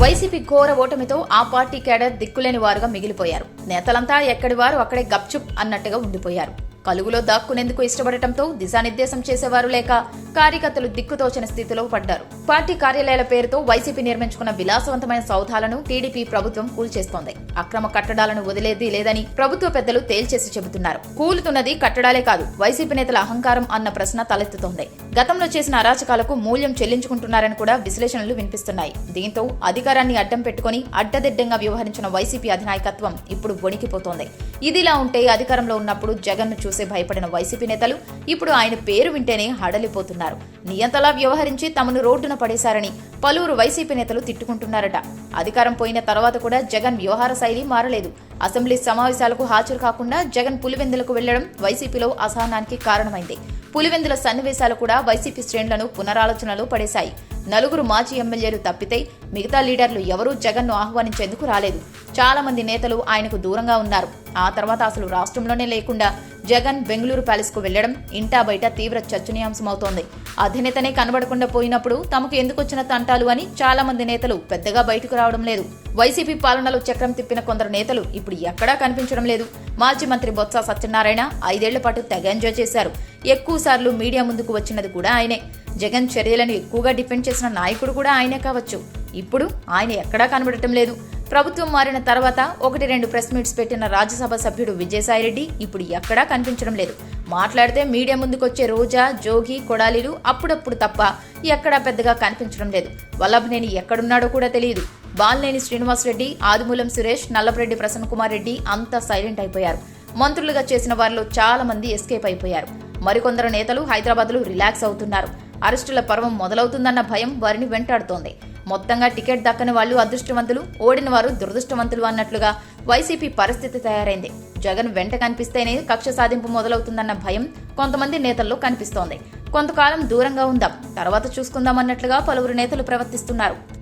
YCP ఘోర ఓటమితో ఆ party cadre దిక్కులేని వారుగా మిగిలిపోయారు. నేతలంతా ఎక్కడి వారు అక్కడే గప్చుప్ అన్నట్టుగా ఉండిపోయారు. కలుగులో దాక్కునేందుకు ఇష్టపడటంతో దిశానిర్దేశం చేసేవారు లేక కార్యకర్తలు దిక్కుతోచిన స్థితిలో పడ్డారు. పార్టీ కార్యాలయాల పేరుతో వైసీపీ నిర్మించుకున్న విలాసవంతమైన సౌధాలను టీడీపీ ప్రభుత్వం కూల్చేస్తోంది. అక్రమ కట్టడాలను వదిలేది లేదని ప్రభుత్వ పెద్దలు తేల్చేసి చెబుతున్నారు. కూలుతున్నది కట్టడాలే కాదు వైసీపీ నేతల అహంకారం అన్న ప్రశ్న తలెత్తుతోంది. గతంలో చేసిన అరాచకాలకు మూల్యం చెల్లించుకుంటున్నారని కూడా విశ్లేషణలు వినిపిస్తున్నాయి. దీంతో అధికారాన్ని అడ్డం పెట్టుకుని అడ్డదిడ్డంగా వ్యవహరించిన వైసీపీ అధినాయకత్వం ఇప్పుడు వణికిపోతోంది. ఇదిలా ఉంటే అధికారంలో ఉన్నప్పుడు జగన్ను చూసే భయపడిన వైసీపీ నేతలు ఇప్పుడు ఆయన పేరు వింటేనే హడలిపోతున్నారు. నియంతలా వ్యవహరించి తమను రోడ్డున పడేశారని పలువురు వైసీపీ నేతలు తిట్టుకుంటున్నారట. అధికారం పోయిన తర్వాత కూడా జగన్ వ్యవహార శైలి మారలేదు. అసెంబ్లీ సమావేశాలకు హాజరు కాకుండా జగన్ పులివెందులకు వెళ్ళడం వైసీపీలో అసహనానికి కారణమైంది. పులివెందుల సన్నివేశాలు కూడా వైసీపీ శ్రేణులను పునరాలోచనలో పడేశాయి. నలుగురు మాజీ ఎమ్మెల్యేలు తప్పితే మిగతా లీడర్లు ఎవరూ జగన్ను ఆహ్వానించేందుకు రాలేదు. చాలా మంది నేతలు ఆయనకు దూరంగా ఉన్నారు. ఆ తర్వాత అసలు రాష్ట్రంలోనే లేకుండా జగన్ బెంగళూరు ప్యాలెస్కు వెళ్ళడం ఇంటా బయట తీవ్ర చర్చనీయాంశమవుతోంది. అధినేతనే కనబడకుండా పోయినప్పుడు తమకు ఎందుకు వచ్చిన తంటాలు అని చాలా మంది నేతలు పెద్దగా బయటకు రావడం లేదు. వైసీపీ పాలనలో చక్రం తిప్పిన కొందరు నేతలు ఇప్పుడు ఎక్కడా కనిపించడం లేదు. మాజీ మంత్రి బొత్స సత్యనారాయణ ఐదేళ్ళ పాటు తెగ ఎంజాయ్ చేశారు. ఎక్కువ సార్లు మీడియా ముందుకు వచ్చినది కూడా ఆయనే. జగన్ చర్యలను ఎక్కువగా డిపెండ్ చేసిన నాయకుడు కూడా ఆయనే కావచ్చు. ఇప్పుడు ఆయన ఎక్కడా కనబడటం లేదు. ప్రభుత్వం మారిన తర్వాత ఒకటి రెండు ప్రెస్ మీట్స్ పెట్టిన రాజ్యసభ సభ్యుడు విజయసాయిరెడ్డి ఇప్పుడు ఎక్కడా కనిపించడం లేదు. మాట్లాడితే మీడియా ముందుకొచ్చే రోజా జోగి కొడాలీలు అప్పుడప్పుడు తప్ప ఎక్కడా పెద్దగా కనిపించడం లేదు. వల్లభనేని ఎక్కడున్నాడో కూడా తెలియదు. బాలినేని శ్రీనివాసరెడ్డి ఆదిమూలం సురేష్ నల్లపరెడ్డి ప్రసన్న కుమార్ రెడ్డి అంతా సైలెంట్ అయిపోయారు. మంత్రులుగా చేసిన వారిలో చాలా మంది ఎస్కేప్ అయిపోయారు. మరికొందరు నేతలు హైదరాబాద్లో రిలాక్స్ అవుతున్నారు. అరెస్టుల పర్వం మొదలవుతుందన్న భయం వారిని వెంటాడుతోంది. మొత్తంగా టికెట్ దక్కని వాళ్ళు అదృష్టవంతులు ఓడిన వారు దురదృష్టవంతులు అన్నట్లుగా వైసీపీ పరిస్థితి తయారైంది. జగన్ వెంట కనిపిస్తేనే కక్ష సాధింపు మొదలవుతుందన్న భయం కొంతమంది నేతల్లో కనిపిస్తోంది. కొంతకాలం దూరంగా ఉందాం తర్వాత చూసుకుందాం అన్నట్లుగా పలువురు నేతలు ప్రవర్తిస్తున్నారు.